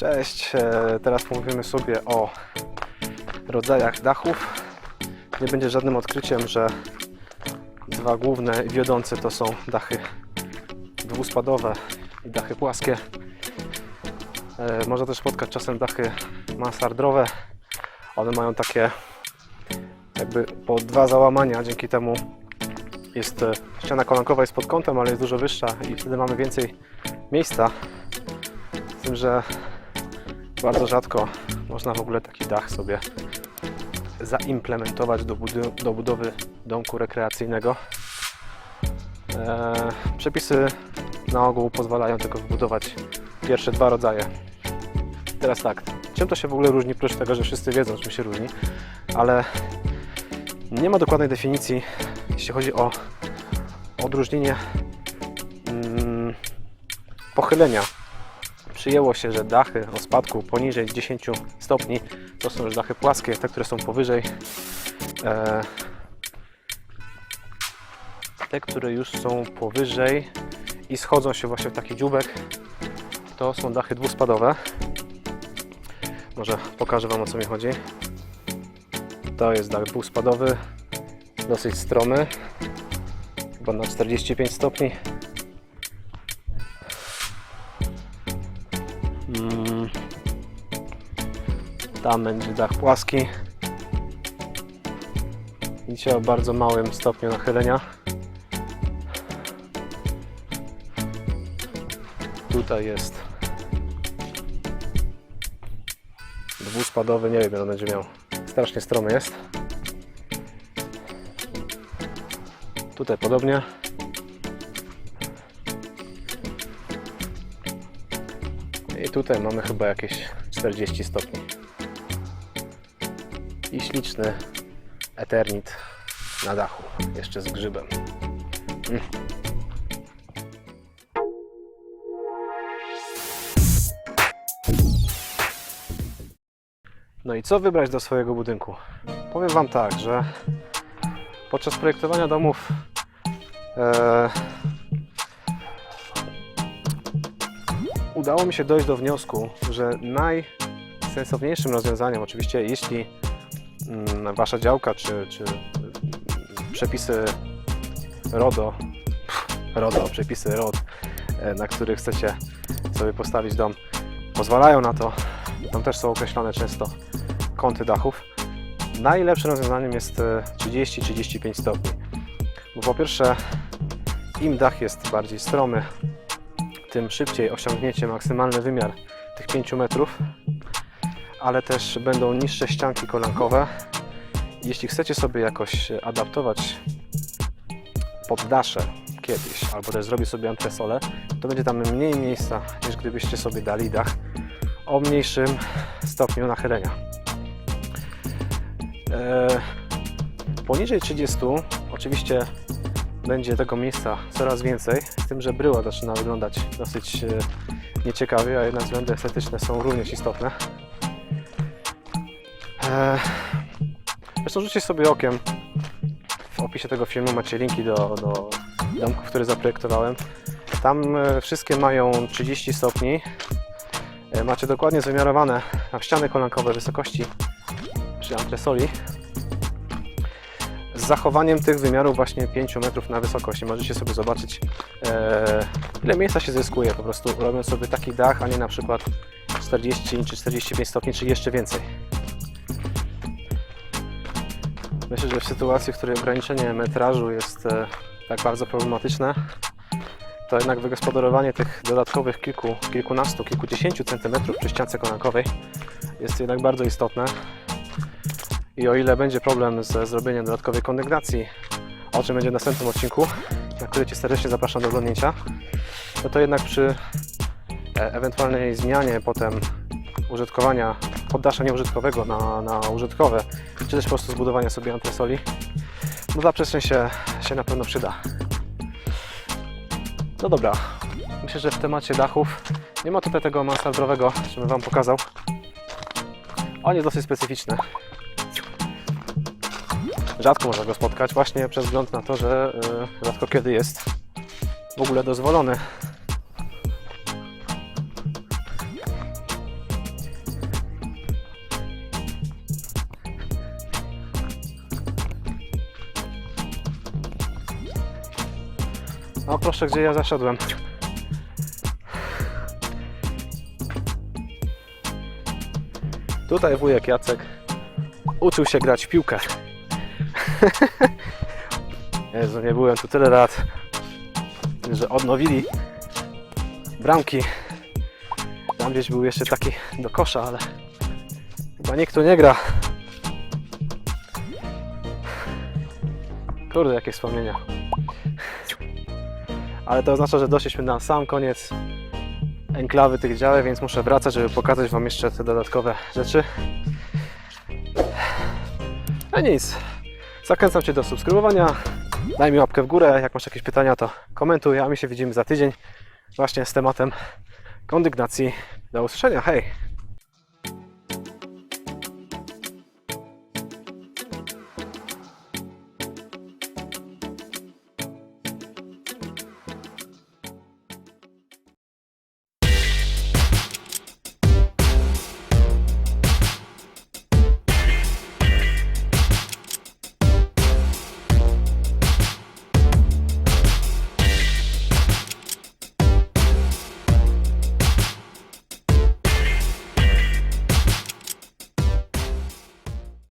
Cześć, e, teraz pomówimy sobie o rodzajach dachów. Nie będzie żadnym odkryciem, że dwa główne i wiodące to są dachy dwuspadowe i dachy płaskie. E, Można też spotkać czasem dachy mansardrowe. One mają takie jakby po dwa załamania, dzięki temu jest e, ściana kolankowa jest pod kątem, ale jest dużo wyższa i wtedy mamy więcej miejsca. Z tym, że bardzo rzadko można w ogóle taki dach sobie zaimplementować do, do budowy domku rekreacyjnego. Eee, przepisy na ogół pozwalają tylko wbudować pierwsze dwa rodzaje. Teraz tak, czym to się w ogóle różni, oprócz tego, że wszyscy wiedzą, czym się różni, ale nie ma dokładnej definicji, jeśli chodzi o odróżnienie mm, pochylenia przyjęło się, że dachy o spadku poniżej 10 stopni to są już dachy płaskie, te, które są powyżej. E, te, które już są powyżej i schodzą się właśnie w taki dziubek, to są dachy dwuspadowe. Może pokażę Wam o co mi chodzi. To jest dach dwuspadowy, dosyć stromy, chyba na 45 stopni. Tam będzie dach płaski. Widzicie o bardzo małym stopniu nachylenia. Tutaj jest dwuspadowy, nie wiem ile on będzie miał. Strasznie stromy jest. Tutaj podobnie. I tutaj mamy chyba jakieś 40 stopni. I śliczny eternit na dachu, jeszcze z grzybem. Mm. No i co wybrać do swojego budynku? Powiem Wam tak, że podczas projektowania domów e, udało mi się dojść do wniosku, że najsensowniejszym rozwiązaniem, oczywiście jeśli wasza działka czy, czy mm, przepisy RODO, RODO, przepisy ROD, e, na których chcecie sobie postawić dom, pozwalają na to, tam też są określone często kąty dachów. Najlepszym rozwiązaniem jest e, 30-35 stopni. Bo po pierwsze, im dach jest bardziej stromy, tym szybciej osiągniecie maksymalny wymiar tych 5 metrów, ale też będą niższe ścianki kolankowe. Jeśli chcecie sobie jakoś adaptować poddasze kiedyś, albo też zrobić sobie antresolę, to będzie tam mniej miejsca niż gdybyście sobie dali dach o mniejszym stopniu nachylenia. Eee, poniżej 30 oczywiście będzie tego miejsca coraz więcej, z tym, że bryła zaczyna wyglądać dosyć e, nieciekawie, a jednak względy estetyczne są również istotne. Eee, Zresztą rzućcie sobie okiem. W opisie tego filmu macie linki do, do domków, które zaprojektowałem. Tam e, wszystkie mają 30 stopni. E, Macie dokładnie wymiarowane na ściany kolankowe wysokości przy antresoli z zachowaniem tych wymiarów właśnie 5 metrów na wysokości. Możecie sobie zobaczyć e, ile miejsca się zyskuje po prostu robiąc sobie taki dach, a nie na przykład 40 czy 45 stopni, czy jeszcze więcej. Myślę, że w sytuacji, w której ograniczenie metrażu jest e, tak bardzo problematyczne, to jednak wygospodarowanie tych dodatkowych kilku, kilkunastu, kilkudziesięciu centymetrów przy ściance kolankowej jest jednak bardzo istotne. I o ile będzie problem ze zrobieniem dodatkowej kondygnacji, o czym będzie w następnym odcinku, na który Cię serdecznie zapraszam do oglądnięcia, no to jednak przy e, ewentualnej zmianie potem użytkowania poddasza nieużytkowego na, na użytkowe, czy też po prostu zbudowania sobie antresoli, no ta przestrzeń się, się na pewno przyda. No dobra, myślę, że w temacie dachów nie ma tutaj tego mansardowego, żebym Wam pokazał. On jest dosyć specyficzny. Rzadko można go spotkać, właśnie przez wzgląd na to, że y, rzadko kiedy jest w ogóle dozwolony. O proszę, gdzie ja zaszedłem? Tutaj wujek Jacek uczył się grać w piłkę. Jezu, nie byłem tu tyle lat, że odnowili bramki. Tam gdzieś był jeszcze taki do kosza, ale chyba nikt tu nie gra. Kurde, jakie wspomnienia. Ale to oznacza, że doszliśmy na sam koniec enklawy tych działek, więc muszę wracać, żeby pokazać Wam jeszcze te dodatkowe rzeczy. A nic. Zachęcam Cię do subskrybowania. Daj mi łapkę w górę. Jak masz jakieś pytania, to komentuj. A my się widzimy za tydzień właśnie z tematem kondygnacji. Do usłyszenia. Hej!